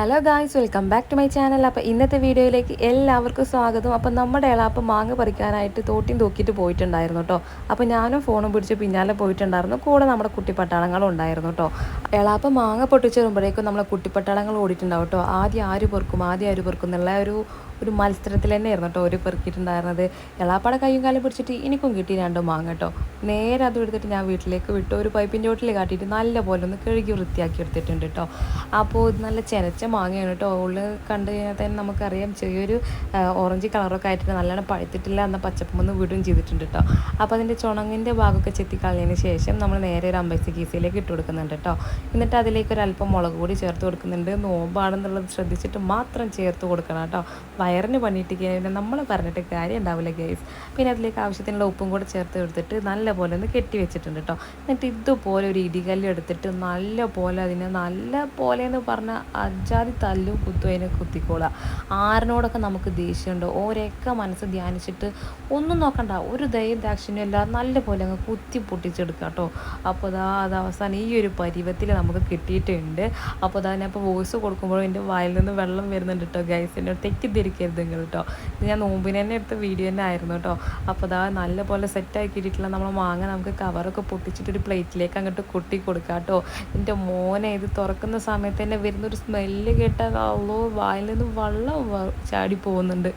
Hello guys welcome back to my channel അപ്പോൾ ഇന്നത്തെ വീഡിയോയിലേക്ക് എല്ലാവർക്കും സ്വാഗതം. അപ്പോൾ നമ്മുടെ എളാപ്പ് മാങ്ങ പറിക്കാനായിട്ട് തോട്ടിയും തൂക്കിയിട്ട് പോയിട്ടുണ്ടായിരുന്നു കേട്ടോ അപ്പോൾ ഞാനും ഫോണും പിടിച്ച് പിന്നാലെ പോയിട്ടുണ്ടായിരുന്നു. കൂടെ നമ്മുടെ കുട്ടിപ്പട്ടാളങ്ങളും ഉണ്ടായിരുന്നു കേട്ടോ ഇളാപ്പ് മാങ്ങ പൊട്ടിച്ച് വരുമ്പോഴേക്കും നമ്മളെ കുട്ടിപ്പട്ടാളങ്ങൾ ഓടിയിട്ടുണ്ടാവും കേട്ടോ ആദ്യം ആര് പെറുക്കും ആദ്യം ആര് പെറുക്കും എന്നുള്ള ഒരു ഒരു മത്സരത്തിൽ തന്നെയായിരുന്നു കേട്ടോ ഒരു പെറുക്കിയിട്ടുണ്ടായിരുന്നത്. എളാപ്പാടെ കൈയും കാലും പിടിച്ചിട്ട് എനിക്കും കിട്ടി രണ്ടോ മാങ്ങ കേട്ടോ നേരെ അത് എടുത്തിട്ട് ഞാൻ വീട്ടിലേക്ക് വിട്ടു. ഒരു പൈപ്പിന്റെ ചോട്ടിൽ കാട്ടിയിട്ട് നല്ലപോലെ ഒന്ന് കഴുകി വൃത്തിയാക്കി എടുത്തിട്ടുണ്ട് കേട്ടോ അപ്പോൾ നല്ല ചെനച്ച മാങ്ങയാണ് കേട്ടോ. ഉള്ളിൽ കണ്ടു കഴിഞ്ഞാൽ തന്നെ നമുക്കറിയാം ചെറിയൊരു ഓറഞ്ച് കളറൊക്കെ ആയിട്ട് നല്ലോണം പഴുത്തിട്ടില്ല എന്ന പച്ചപ്പൊന്ന് വിടുകയും ചെയ്തിട്ടുണ്ട് കേട്ടോ. അപ്പോൾ അതിന്റെ ചുണങ്ങിന്റെ ഭാഗമൊക്കെ ചെത്തി കളഞ്ഞതിന് ശേഷം നമ്മൾ നേരെ ഒരു അമ്പൈസ് കീസയിലേക്ക് ഇട്ട് കൊടുക്കുന്നുണ്ട് കേട്ടോ. എന്നിട്ട് അതിലേക്ക് ഒരു അല്പം മുളക് കൂടി ചേർത്ത് കൊടുക്കുന്നുണ്ട്. നോമ്പാണെന്നുള്ളത് ശ്രദ്ധിച്ചിട്ട് മാത്രം ചേർത്ത് കൊടുക്കണം കേട്ടോ. വയറിന് പണിയിട്ട് കഴിഞ്ഞാൽ നമ്മൾ പറഞ്ഞിട്ട് കാര്യം ഉണ്ടാവില്ല ഗൈസ് പിന്നെ അതിലേക്ക് ആവശ്യത്തിനുള്ള ഉപ്പും കൂടെ ചേർത്ത് കൊടുത്തിട്ട് നല്ല പോലെ ഒന്ന് കെട്ടി വെച്ചിട്ടുണ്ട് കേട്ടോ. എന്നിട്ട് ഇതുപോലെ ഒരു ഇടികല്ല് എടുത്തിട്ട് നല്ല പോലെ അതിനെ നല്ല പോലെ എന്ന് പറഞ്ഞാൽ അജാതി തല്ലും കുത്തും അതിനെ കുത്തിക്കോളാം ആരിനോടൊക്കെ നമുക്ക് ദേഷ്യമുണ്ടോ. ഓരൊക്കെ മനസ്സ് ധ്യാനിച്ചിട്ട് ഒന്നും നോക്കണ്ട. ഒരു ദയ ദാക്ഷിണ്യം ഇല്ല നല്ലപോലെ അങ്ങ് കുത്തി പൊട്ടിച്ചെടുക്കുക കേട്ടോ. അപ്പോൾ അതാ അത് അവസാനം ഈ ഒരു പരിവത്തിൽ നമുക്ക് കിട്ടിയിട്ടുണ്ട്. അപ്പോൾ അതാ ഞാൻ വോയിസ് കൊടുക്കുമ്പോഴും എന്റെ വായിൽ നിന്ന് വെള്ളം വരുന്നുണ്ട് കേട്ടോ ഗൈസ് എന്നെ തെറ്റിദ്ധരിക്കരുത് നിങ്ങൾ കേട്ടോ. ഞാൻ നോമ്പിന് തന്നെ എടുത്ത വീഡിയോ തന്നെ ആയിരുന്നു കേട്ടോ. അപ്പോൾ അതാ നല്ല പോലെ സെറ്റാക്കിയിട്ടുള്ള നമ്മൾ മാങ്ങ നമുക്ക് കവറൊക്കെ പൊട്ടിച്ചിട്ട് ഒരു പ്ലേറ്റിലേക്ക് അങ്ങോട്ട് കൊട്ടി കൊടുക്കാം കേട്ടോ. എന്റെ മോനെ ഇത് തുറക്കുന്ന സമയത്ത് തന്നെ വരുന്നൊരു സ്മെല്ല് കേട്ടാൽ അള്ളോ വായിൽ നിന്ന് വെള്ളം ചാടി പോകുന്നുണ്ട്.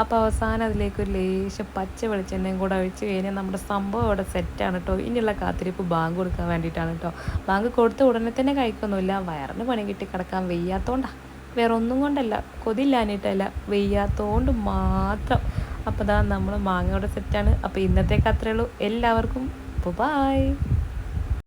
അപ്പോൾ അവസാനം അതിലേക്ക് ഒരു ലേശം പച്ച വെളിച്ചെണ്ണയും കൂടെ ഒഴിച്ച് കഴിഞ്ഞാൽ നമ്മുടെ സംഭവം അവിടെ സെറ്റാണ് കേട്ടോ ഇനിയുള്ള കാത്തിരിപ്പ് ബാങ്ക് കൊടുക്കാൻ വേണ്ടിയിട്ടാണ് കേട്ടോ ബാങ്ക് കൊടുത്ത ഉടനെ തന്നെ കഴിക്കൊന്നുമില്ല. വയറിന് പണി കിട്ടി കിടക്കാൻ വയ്യാത്തോണ്ടാ. വേറെ ഒന്നും കൊണ്ടല്ല. കൊതില്ലാനിട്ടല്ല വെയ്യാത്തോണ്ട് മാത്രം. അപ്പോൾ ദാ നമ്മൾ മാങ്ങയുടെ സെറ്റാണ് അപ്പോൾ ഇന്നത്തേക്ക് അത്രേ ഉള്ളൂ. എല്ലാവർക്കും അപ്പോൾ ബായ്